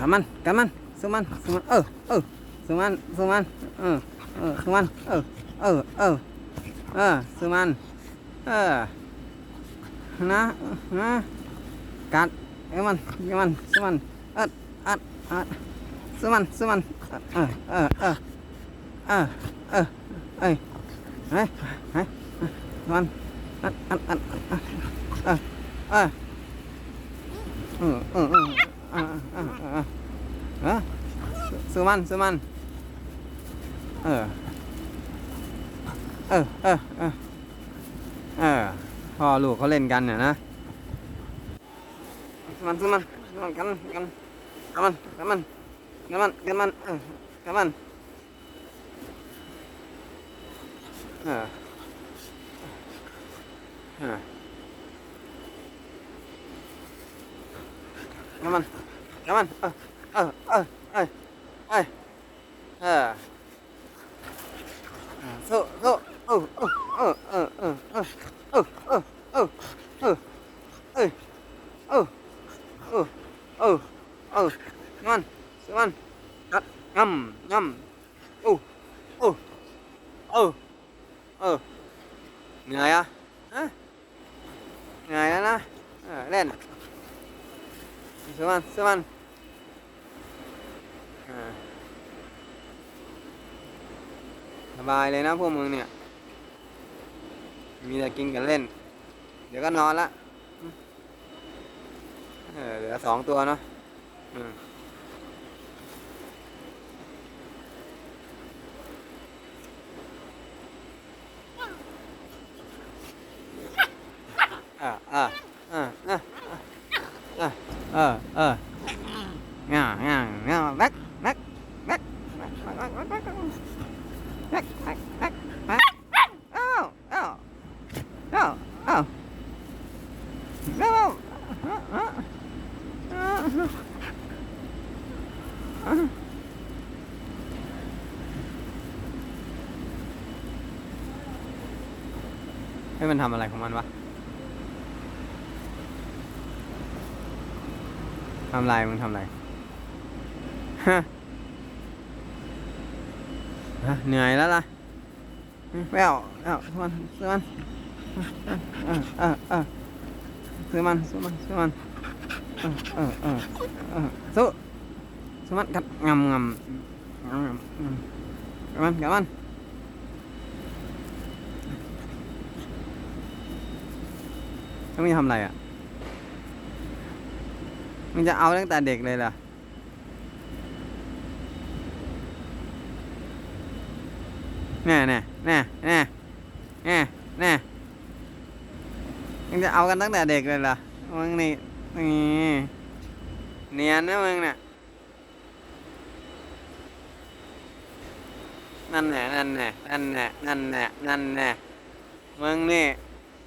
กำมันกำมันสู้มันสู้มันเออเออสู้มันสู้มันเออเออสู้มันเออเออเออเออสู้มันเออนะนะกัดเอ้มันเอ้มันสู้มันเอัดอัดอัดสู้มันสู้มันเออเออเออเออเออเอ้ยเฮ้ยเฮ้ยสุมันอัดอัดอัดอัดเออเออเออเออ ออเออเออเออเออซื้อมันซื้อมันเออเออเออเออเออพ่อลูกเขาเล่นกันเนี่ยนะซื้อมันซื้อมันซื้อมันกันกันกันมันกันมันกันมันกันมันเออกันมันเออเออ กันมันกันมัน เออเออเออเออเออเออสู้สู้เออเออเออเออเออเออเออเออเออเออเออเออเออเออเออมันสู้มันกัดงำงำอู้อู้เออเออเหนื่อยอะฮะเหนื่อยแล้วนะเออเล่น สู้มันสู้มันสบายเลยนะพวกมึงเนี่ย มีแต่กินกันเล่น เดี๋ยวก็นอนละเออเหลือสองตัวเนาะอืม ฮ้มันทำอะไรของมันวะทำไรมึงทำไรฮะ ฮะเหนื่อยแล้วล่ะแววแววซื้อมันซื้อมันเออเออเออซื้อมันซื้อมันซื้อมันเออเออเออเออสู้ซื้อมันกัดงำงำงำงำกัดมันกัดมันต้องมีทำอะไรอะมึงจะเอาตั้งแต่เด็กเลยเหรอ น่แน่แน่แน่แน่แน่มึงจะเอากันตั้งแต่เด็กเลยเหรอมึงนี่นี่เนียนนะมึงเนี่ยนั่นแหละนั่นแหละนั่นแหละนั่นแหละนั่นแหละมึงนี่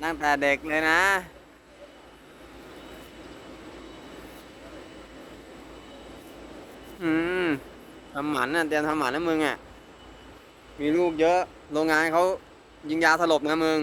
ตั้งแต่เด็กเลยนะอืมทำหมันน่ะเตรียมทำหมันนะมึงอะ มีลูกเยอะ โรงงานเขายิงยาสลบนะมึง